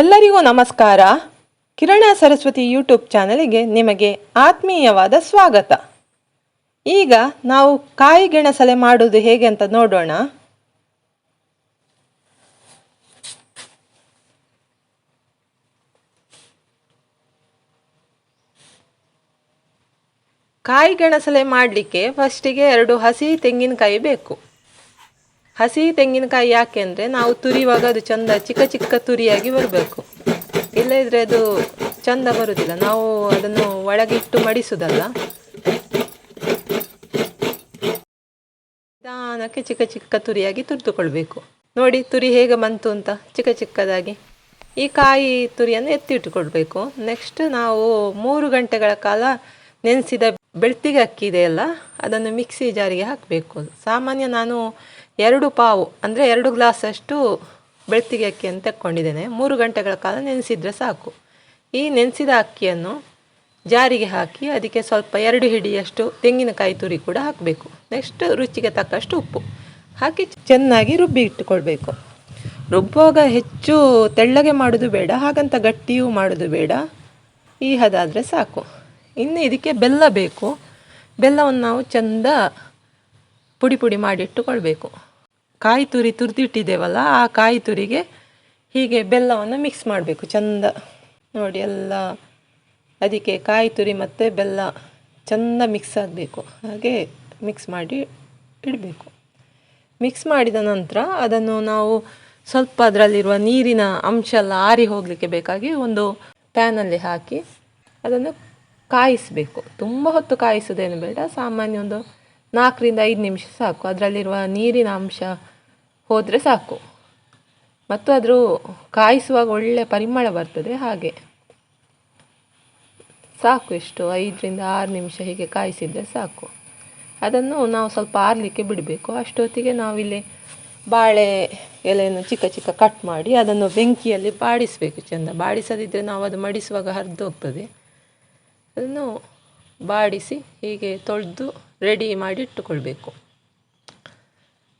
ಎಲ್ಲರಿಗೂ ನಮಸ್ಕಾರ. ಕಿರಣ ಸರಸ್ವತಿ ಯೂಟ್ಯೂಬ್ ಚಾನಲಿಗೆ ನಿಮಗೆ ಆತ್ಮೀಯವಾದ ಸ್ವಾಗತ. ಈಗ ನಾವು ಕಾಯಿ ಗೆಣಸಲೆ ಮಾಡುವುದು ಹೇಗೆ ಅಂತ ನೋಡೋಣ. ಕಾಯಿ ಗೆಣಸಲೆ ಮಾಡಲಿಕ್ಕೆ ಫಸ್ಟಿಗೆ ಎರಡು ಹಸಿ ತೆಂಗಿನಕಾಯಿ ಬೇಕು. ಹಸಿ ತೆಂಗಿನಕಾಯಿ ಯಾಕೆ ಅಂದರೆ ನಾವು ತುರಿಯುವಾಗ ಅದು ಚಂದ ಚಿಕ್ಕ ಚಿಕ್ಕ ತುರಿಯಾಗಿ ಬರಬೇಕು. ಇಲ್ಲದಿದ್ರೆ ಅದು ಚಂದ ಬರುವುದಿಲ್ಲ ನಾವು ಅದನ್ನು ಒಳಗಿಟ್ಟು ಮಡಿಸುವುದಲ್ಲ ನಿಧಾನಕ್ಕೆ ಚಿಕ್ಕ ಚಿಕ್ಕ ತುರಿಯಾಗಿ ತುರಿದುಕೊಳ್ಬೇಕು. ನೋಡಿ, ತುರಿ ಹೇಗೆ ಬಂತು ಅಂತ ಚಿಕ್ಕ ಚಿಕ್ಕದಾಗಿ. ಈ ಕಾಯಿ ತುರಿಯನ್ನು ಎತ್ತಿಟ್ಟುಕೊಳ್ಬೇಕು. ನೆಕ್ಸ್ಟ್ ನಾವು ಮೂರು ಗಂಟೆಗಳ ಕಾಲ ನೆನೆಸಿದ ಬೆಳ್ತಿಗೆ ಅಕ್ಕಿ ಇದೆಯಲ್ಲ, ಅದನ್ನು ಮಿಕ್ಸಿ ಜಾರಿಗೆ ಹಾಕಬೇಕು. ಸಾಮಾನ್ಯ ನಾನು ಎರಡು ಪಾವು, ಅಂದರೆ ಎರಡು ಗ್ಲಾಸ್ ಅಷ್ಟು ಬೆಳ್ತಿಗೆ ಅಕ್ಕಿಯನ್ನು ತೆಕ್ಕೊಂಡಿದ್ದೇನೆ ಮೂರು ಗಂಟೆಗಳ ಕಾಲ ನೆನೆಸಿದರೆ ಸಾಕು. ಈ ನೆನೆಸಿದ ಅಕ್ಕಿಯನ್ನು ಜಾರಿಗೆ ಹಾಕಿ ಅದಕ್ಕೆ ಸ್ವಲ್ಪ ಎರಡು ಹಿಡಿಯಷ್ಟು ತೆಂಗಿನಕಾಯಿ ತುರಿ ಕೂಡ ಹಾಕಬೇಕು. ನೆಕ್ಸ್ಟ್ ರುಚಿಗೆ ತಕ್ಕಷ್ಟು ಉಪ್ಪು ಹಾಕಿ ಚೆನ್ನಾಗಿ ರುಬ್ಬಿ ಇಟ್ಟುಕೊಳ್ಬೇಕು. ರುಬ್ಬುವಾಗ ಹೆಚ್ಚು ತೆಳ್ಳಗೆ ಮಾಡೋದು ಬೇಡ, ಹಾಗಂತ ಗಟ್ಟಿಯೂ ಮಾಡೋದು ಬೇಡ. ಈ ಹದಾದರೆ ಸಾಕು. ಇನ್ನು ಇದಕ್ಕೆ ಬೆಲ್ಲ ಬೇಕು. ಬೆಲ್ಲವನ್ನು ನಾವು ಚೆಂದ ಪುಡಿ ಪುಡಿ ಮಾಡಿಟ್ಟುಕೊಳ್ಬೇಕು ಕಾಯಿ ತುರಿ ತುರಿದಿಟ್ಟಿದ್ದೇವಲ್ಲ, ಆ ಕಾಯಿ ತುರಿಗೆ ಹೀಗೆ ಬೆಲ್ಲವನ್ನು ಮಿಕ್ಸ್ ಮಾಡಬೇಕು. ಚೆಂದ ನೋಡಿ ಎಲ್ಲ, ಅದಕ್ಕೆ ಕಾಯಿ ತುರಿ ಮತ್ತು ಬೆಲ್ಲ ಚೆಂದ ಮಿಕ್ಸ್ ಆಗಬೇಕು. ಹಾಗೆ ಮಿಕ್ಸ್ ಮಾಡಿ ಇಡಬೇಕು. ಮಿಕ್ಸ್ ಮಾಡಿದ ನಂತರ ಅದನ್ನು ನಾವು ಸ್ವಲ್ಪ ಅದರಲ್ಲಿರುವ ನೀರಿನ ಅಂಶ ಎಲ್ಲ ಆರಿ ಹೋಗಲಿಕ್ಕೆ ಬೇಕಾಗಿ ಒಂದು ಪ್ಯಾನಲ್ಲಿ ಹಾಕಿ ಅದನ್ನು ಕಾಯಿಸಬೇಕು. ತುಂಬ ಹೊತ್ತು ಕಾಯಿಸೋದೇನು ಬೇಡ, ಸಾಮಾನ್ಯ ಒಂದು ನಾಲ್ಕರಿಂದ ಐದು ನಿಮಿಷ ಸಾಕು. ಅದರಲ್ಲಿರುವ ನೀರಿನ ಅಂಶ ಹೋದರೆ ಸಾಕು. ಮತ್ತು ಅದ್ರ ಕಾಯಿಸುವಾಗ ಒಳ್ಳೆಯ ಪರಿಮಳ ಬರ್ತದೆ ಹಾಗೆ. ಸಾಕು ಎಷ್ಟು ಐದರಿಂದ ಆರು ನಿಮಿಷ ಹೀಗೆ ಕಾಯಿಸಿದರೆ ಸಾಕು. ಅದನ್ನು ನಾವು ಸ್ವಲ್ಪ ಆರಲಿಕ್ಕೆ ಬಿಡಬೇಕು. ಅಷ್ಟೊತ್ತಿಗೆ ನಾವಿಲ್ಲಿ ಬಾಳೆ ಎಲೆಯನ್ನು ಚಿಕ್ಕ ಚಿಕ್ಕ ಕಟ್ ಮಾಡಿ ಅದನ್ನು ಬೆಂಕಿಯಲ್ಲಿ ಬಾಡಿಸಬೇಕು. ಚೆಂದ ಬಾಡಿಸದಿದ್ದರೆ ನಾವು ಅದು ಮಡಿಸುವಾಗ ಹರಿದು ಹೋಗ್ತದೆ ಅದನ್ನು ಬಾಡಿಸಿ ಹೀಗೆ ತೊಳೆದು ರೆಡಿ ಮಾಡಿ ಇಟ್ಟುಕೊಳ್ಬೇಕು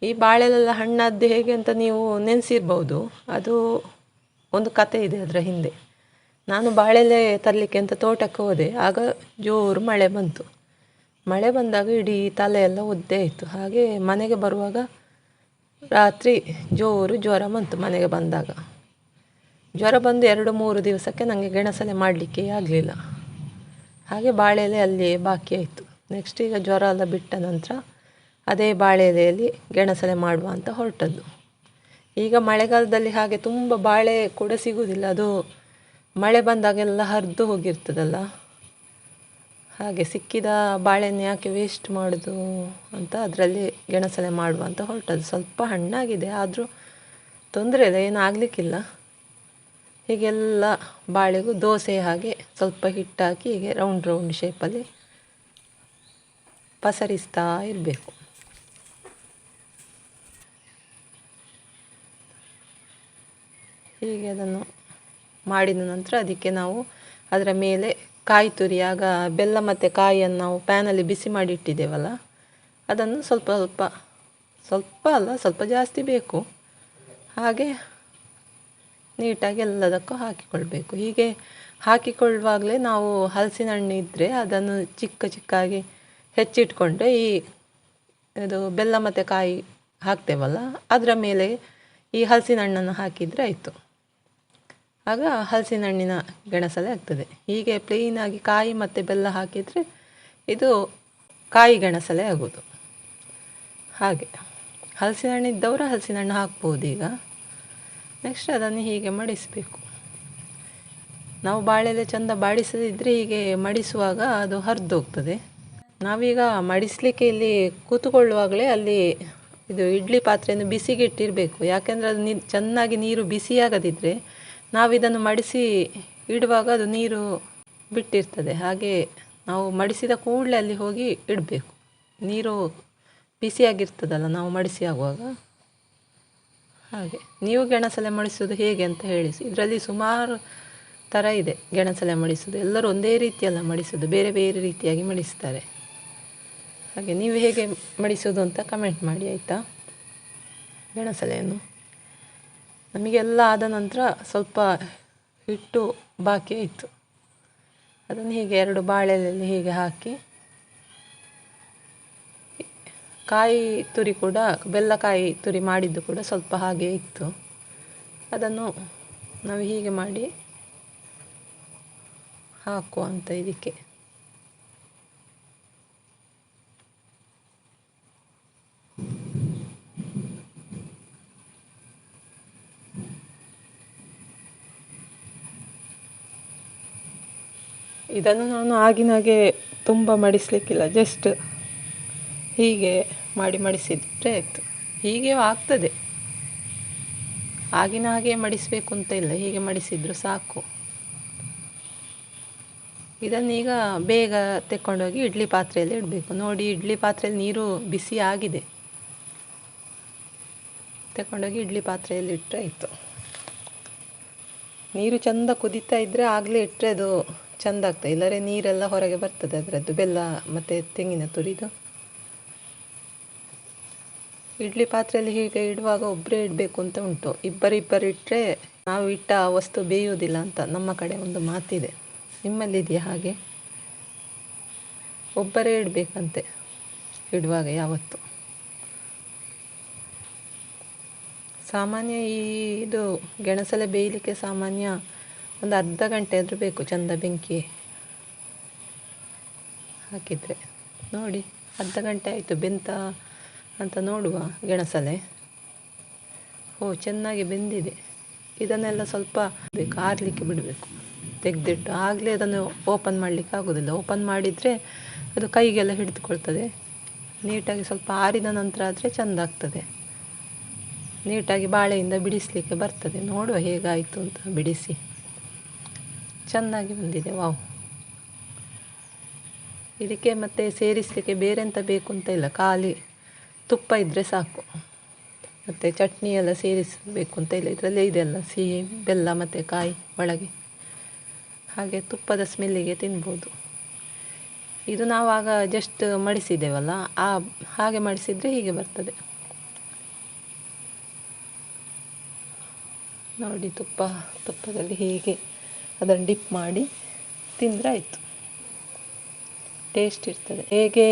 ಈ ಬಾಳೆಲೆಲ್ಲ ಹಣ್ಣಾದ್ದು ಹೇಗೆ ಅಂತ ನೀವು ನೆನೆಸಿರ್ಬೋದು. ಅದು ಒಂದು ಕತೆ ಇದೆ ಅದರ ಹಿಂದೆ. ನಾನು ಬಾಳೆಲೆ ತರಲಿಕ್ಕೆ ಅಂತ ತೋಟಕ್ಕೆ ಹೋದೆ. ಆಗ ಜೋರು ಮಳೆ ಬಂತು. ಮಳೆ ಬಂದಾಗ ಇಡೀ ತಲೆ ಎಲ್ಲ ಒದ್ದೆ ಆಯಿತು ಹಾಗೆ ಮನೆಗೆ ಬರುವಾಗ ರಾತ್ರಿ ಜೋರು ಜ್ವರ ಬಂತು ಮನೆಗೆ ಬಂದಾಗ. ಜ್ವರ ಬಂದು ಎರಡು ಮೂರು ದಿವಸಕ್ಕೆ ನನಗೆ ಗೆಣಸಲೆ ಮಾಡಲಿಕ್ಕೆ ಆಗಲಿಲ್ಲ. ಹಾಗೆ ಬಾಳೆಲೆ ಅಲ್ಲಿಯೇ ಬಾಕಿ ಆಯಿತು. ನೆಕ್ಸ್ಟ್ ಈಗ ಜ್ವರ ಎಲ್ಲ ಬಿಟ್ಟ ನಂತರ ಅದೇ ಬಾಳೆ ಎಲೆಯಲ್ಲಿ ಗೆಣಸಲೆ ಮಾಡುವ ಅಂತ ಹೊರಟದ್ದು. ಈಗ ಮಳೆಗಾಲದಲ್ಲಿ ಹಾಗೆ ತುಂಬ ಬಾಳೆ ಕೂಡ ಸಿಗುವುದಿಲ್ಲ. ಅದು ಮಳೆ ಬಂದಾಗೆಲ್ಲ ಹರಿದು ಹೋಗಿರ್ತದಲ್ಲ. ಹಾಗೆ ಸಿಕ್ಕಿದ ಬಾಳೆಹಣ್ಣು ಯಾಕೆ ವೇಸ್ಟ್ ಮಾಡೋದು ಅಂತ ಅದರಲ್ಲಿ ಗೆಣಸಲೆ ಮಾಡುವ ಅಂತ ಹೊರಟದ್ದು. ಸ್ವಲ್ಪ ಹಣ್ಣಾಗಿದೆ, ಆದರೂ ತೊಂದರೆ ಇಲ್ಲ, ಏನೂ ಆಗಲಿಕ್ಕಿಲ್ಲ. ಹೀಗೆಲ್ಲ ಬಾಳೆಗೂ ದೋಸೆ ಹಾಗೆ ಸ್ವಲ್ಪ ಹಿಟ್ಟಾಕಿ ಹೀಗೆ ರೌಂಡ್ ರೌಂಡ್ ಶೇಪಲ್ಲಿ ಪಸರಿಸ್ತಾ ಇರಬೇಕು. ಹೀಗೆ ಅದನ್ನು ಮಾಡಿದ ನಂತರ ಅದಕ್ಕೆ ನಾವು ಅದರ ಮೇಲೆ ಕಾಯಿ ತುರಿ, ಆಗ ಬೆಲ್ಲ ಮತ್ತು ಕಾಯಿಯನ್ನು ನಾವು ಪ್ಯಾನಲ್ಲಿ ಬಿಸಿ ಮಾಡಿ ಇಟ್ಟಿದ್ದೇವಲ್ಲ, ಅದನ್ನು ಸ್ವಲ್ಪ ಸ್ವಲ್ಪ ಸ್ವಲ್ಪ ಅಲ್ಲ, ಸ್ವಲ್ಪ ಜಾಸ್ತಿ ಬೇಕು. ಹಾಗೆ ನೀಟಾಗಿ ಎಲ್ಲದಕ್ಕೂ ಹಾಕಿಕೊಳ್ಬೇಕು. ಹೀಗೆ ಹಾಕಿಕೊಳ್ಳುವಾಗಲೇ ನಾವು ಹಲಸಿನ ಹಣ್ಣು ಇದ್ದರೆ ಅದನ್ನು ಚಿಕ್ಕ ಚಿಕ್ಕಾಗಿ ಹೆಚ್ಚಿಟ್ಕೊಂಡ್ರೆ ಈ ಇದು ಬೆಲ್ಲ ಮತ್ತು ಕಾಯಿ ಹಾಕ್ತೇವಲ್ಲ, ಅದರ ಮೇಲೆ ಈ ಹಲಸಿನ ಹಣ್ಣನ್ನು ಹಾಕಿದರೆ ಆಯಿತು. ಆಗ ಹಲಸಿನ ಹಣ್ಣಿನ ಗೆಣಸಲೆ ಆಗ್ತದೆ. ಹೀಗೆ ಪ್ಲೇನಾಗಿ ಕಾಯಿ ಮತ್ತು ಬೆಲ್ಲ ಹಾಕಿದರೆ ಇದು ಕಾಯಿ ಗೆಣಸಲೆ ಆಗೋದು. ಹಾಗೆ. ಹಲಸಿನ ಹಣ್ಣು ಇದ್ದವರು ಹಲಸಿನ ಹಣ್ಣು ಹಾಕ್ಬೋದು ಈಗ. ನೆಕ್ಸ್ಟ್ ಅದನ್ನು ಹೀಗೆ ಮಡಿಸಬೇಕು. ನಾವು ಬಾಳೆಲೆ ಚೆಂದ ಬಾಡಿಸದಿದ್ದರೆ ಹೀಗೆ ಮಡಿಸುವಾಗ ಅದು ಹರಿದು ಹೋಗ್ತದೆ ನಾವೀಗ ಮಡಿಸಲಿಕ್ಕೆ ಇಲ್ಲಿ ಕೂತುಕೊಳ್ಳುವಾಗಲೇ ಅಲ್ಲಿ ಇದು ಇಡ್ಲಿ ಪಾತ್ರೆಯನ್ನು ಬಿಸಿಗೆ ಇಟ್ಟಿರಬೇಕು ಯಾಕೆಂದರೆ ಅದು ನೀರು ಚೆನ್ನಾಗಿ ನೀರು ಬಿಸಿಯಾಗದಿದ್ದರೆ ನಾವಿದನ್ನು ಮಡಿಸಿ ಇಡುವಾಗ ಅದು ನೀರು ಬಿಟ್ಟಿರ್ತದೆ. ಹಾಗೆ ನಾವು ಮಡಿಸಿದ ಕೂಡಲೇ ಅಲ್ಲಿ ಹೋಗಿ ಇಡಬೇಕು. ನೀರು ಬಿಸಿಯಾಗಿರ್ತದಲ್ಲ ನಾವು ಮಡಿಸಿ ಆಗುವಾಗ? ಹಾಗೆ. ನೀವು ಗೆಣಸಲೆ ಮಡಿಸೋದು ಹೇಗೆ ಅಂತ ಹೇಳಿ ಇದರಲ್ಲಿ ಸುಮಾರು ಥರ ಇದೆ ಗೆಣಸಲೆ ಮಡಿಸೋದು ಎಲ್ಲರೂ ಒಂದೇ ರೀತಿಯಲ್ಲ ಮಡಿಸೋದು ಬೇರೆ ಬೇರೆ ರೀತಿಯಾಗಿ ಮಡಿಸ್ತಾರೆ. ಹಾಗೆ ನೀವು ಹೇಗೆ ಮಡಿಸೋದು ಅಂತ ಕಮೆಂಟ್ ಮಾಡಿ, ಆಯಿತಾ? ಗೆಣಸಲೆಯನ್ನು. ನಮಗೆಲ್ಲ ಆದ ನಂತರ ಸ್ವಲ್ಪ ಹಿಟ್ಟು ಬಾಕಿ ಆಯಿತು. ಅದನ್ನು ಹೀಗೆ ಎರಡು ಬಾಳೆಲೆಯಲ್ಲಿ ಹೀಗೆ ಹಾಕಿ, ಕಾಯಿ ತುರಿ ಕೂಡ ಬೆಲ್ಲಕಾಯಿ ತುರಿ ಮಾಡಿದ್ದು ಕೂಡ ಸ್ವಲ್ಪ ಹಾಗೆ ಇತ್ತು. ಅದನ್ನು ನಾವು ಹೀಗೆ ಮಾಡಿ ಹಾಕುವಂತ ಇದಕ್ಕೆ. ಇದನ್ನು ನಾನು ಆಗಿನಾಗೆ ತುಂಬ ಮಡಿಸಲಿಕ್ಕಿಲ್ಲ ಜಸ್ಟ್ ಹೀಗೆ ಮಾಡಿ ಮಡಿಸಿದರೆ ಆಯಿತು. ಹೀಗೆ ಆಗ್ತದೆ. ಆಗಿನ ಹಾಗೆ ಮಡಿಸಬೇಕು ಅಂತ ಇಲ್ಲ, ಹೀಗೆ ಮಡಿಸಿದ್ರು ಸಾಕು. ಇದನ್ನೀಗ ಬೇಗ ತೆಕ್ಕೊಂಡೋಗಿ ಇಡ್ಲಿ ಪಾತ್ರೆಯಲ್ಲಿ ಇಡಬೇಕು. ನೋಡಿ, ಇಡ್ಲಿ ಪಾತ್ರೆಯಲ್ಲಿ ನೀರು ಬಿಸಿ ಆಗಿದೆ. ತಗೊಂಡೋಗಿ ಇಡ್ಲಿ ಪಾತ್ರೆಯಲ್ಲಿ ಇಟ್ಟರೆ ಆಯಿತು. ನೀರು ಚೆಂದ ಕುದೀತಾ ಇದ್ದರೆ ಆಗಲೇ ಇಟ್ಟರೆ ಅದು ಚೆಂದ ಆಗ್ತದೆ ಇಲ್ಲರೆ ನೀರೆಲ್ಲ ಹೊರಗೆ ಬರ್ತದೆ ಅದರದ್ದು. ಬೆಲ್ಲ ಮತ್ತು ತೆಂಗಿನ ತುರಿದು. ಇಡ್ಲಿ ಪಾತ್ರೆಯಲ್ಲಿ ಹೀಗೆ ಇಡುವಾಗ ಒಬ್ಬರೇ ಇಡಬೇಕು ಅಂತ ಉಂಟು. ಇಬ್ಬರಿಬ್ಬರು ಇಟ್ಟರೆ ನಾವು ಇಟ್ಟ ವಸ್ತು ಬೇಯುವುದಿಲ್ಲ ಅಂತ ನಮ್ಮ ಕಡೆ ಒಂದು ಮಾತಿದೆ. ನಿಮ್ಮಲ್ಲಿದೆಯಾ ಹಾಗೆ? ಒಬ್ಬರೇ ಇಡಬೇಕಂತೆ ಇಡುವಾಗ ಯಾವತ್ತು? ಸಾಮಾನ್ಯ ಈ ಇದು ಗೆಣಸಲೆ ಬೇಯಲಿಕ್ಕೆ ಸಾಮಾನ್ಯ ಒಂದು ಅರ್ಧ ಗಂಟೆ ಆದರೂ ಬೇಕು, ಚಂದ ಬೆಂಕಿ ಹಾಕಿದರೆ. ನೋಡಿ, ಅರ್ಧ ಗಂಟೆ ಆಯಿತು, ಬೆಂತ ಅಂತ ನೋಡುವ ಗೆಣಸಲೆ. ಓ, ಚೆನ್ನಾಗಿ ಬೆಂದಿದೆ. ಇದನ್ನೆಲ್ಲ ಸ್ವಲ್ಪ ಬೇಕು, ಆರಲಿಕ್ಕೆ ಬಿಡಬೇಕು. ತೆಗೆದಿಟ್ಟು ಆಗಲೇ ಅದನ್ನು ಓಪನ್ ಮಾಡಲಿಕ್ಕೆ ಆಗೋದಿಲ್ಲ. ಓಪನ್ ಮಾಡಿದರೆ ಅದು ಕೈಗೆಲ್ಲ ಹಿಡಿದುಕೊಳ್ತದೆ. ನೀಟಾಗಿ ಸ್ವಲ್ಪ ಆರಿದ ನಂತರ ಆದರೆ ಚೆಂದ ಆಗ್ತದೆ. ನೀಟಾಗಿ ಬಾಳೆಯಿಂದ ಬಿಡಿಸಲಿಕ್ಕೆ ಬರ್ತದೆ. ನೋಡುವ ಹೇಗಾಯಿತು ಅಂತ, ಬಿಡಿಸಿ. ಚೆನ್ನಾಗಿ ಬಂದಿದೆ, ವಾವ್. ಇದಕ್ಕೆ ಮತ್ತೆ ಸೇರಿಸಲಿಕ್ಕೆ ಬೇರೆ ಎಂತ ಬೇಕು ಅಂತ ಇಲ್ಲ, ಖಾಲಿ ತುಪ್ಪ ಇದ್ದರೆ ಸಾಕು. ಮತ್ತು ಚಟ್ನಿ ಎಲ್ಲ ಸೇರಿಸಬೇಕು ಅಂತ ಇಲ್ಲ, ಇದರಲ್ಲೇ ಇದೆಲ್ಲ ಸಿಹಿ ಬೆಲ್ಲ ಮತ್ತು ಕಾಯಿ ಒಳಗೆ. ಹಾಗೆ ತುಪ್ಪದ ಸ್ಮೆಲ್ಲಿಗೆ ತಿನ್ಬೋದು. ಇದು ನಾವಾಗ ಜಸ್ಟ್ ಮಡಿಸಿದ್ದೇವಲ್ಲ ಆ ಹಾಗೆ ಮಡಿಸಿದರೆ ಹೀಗೆ ಬರ್ತದೆ. ನೋಡಿ ತುಪ್ಪ, ತುಪ್ಪದಲ್ಲಿ ಹೀಗೆ. ಅದನ್ನು ಡಿಪ್ ಮಾಡಿ ತಿಂದರೆ ಆಯಿತು. ಟೇಸ್ಟ್ ಇರ್ತದೆ. ಹೇಗೆ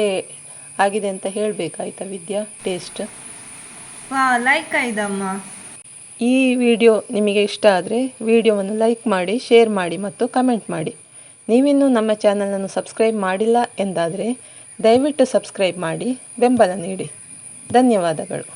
ಆಗಿದೆ ಅಂತ ಹೇಳಬೇಕಾಯ್ತಾ ವಿದ್ಯಾ? ಟೇಸ್ಟ್ ಲೈಕ್ ಆಯ್ದಮ್ಮ ಈ ವಿಡಿಯೋ ನಿಮಗೆ ಇಷ್ಟ ಆದರೆ ವಿಡಿಯೋವನ್ನು ಲೈಕ್ ಮಾಡಿ ಶೇರ್ ಮಾಡಿ ಮತ್ತು ಕಮೆಂಟ್ ಮಾಡಿ. ನೀವಿನ್ನೂ ನಮ್ಮ ಚಾನಲನ್ನು ಸಬ್ಸ್ಕ್ರೈಬ್ ಮಾಡಿಲ್ಲ ಎಂದಾದರೆ ದಯವಿಟ್ಟು ಸಬ್ಸ್ಕ್ರೈಬ್ ಮಾಡಿ ಬೆಂಬಲ ನೀಡಿ. ಧನ್ಯವಾದಗಳು.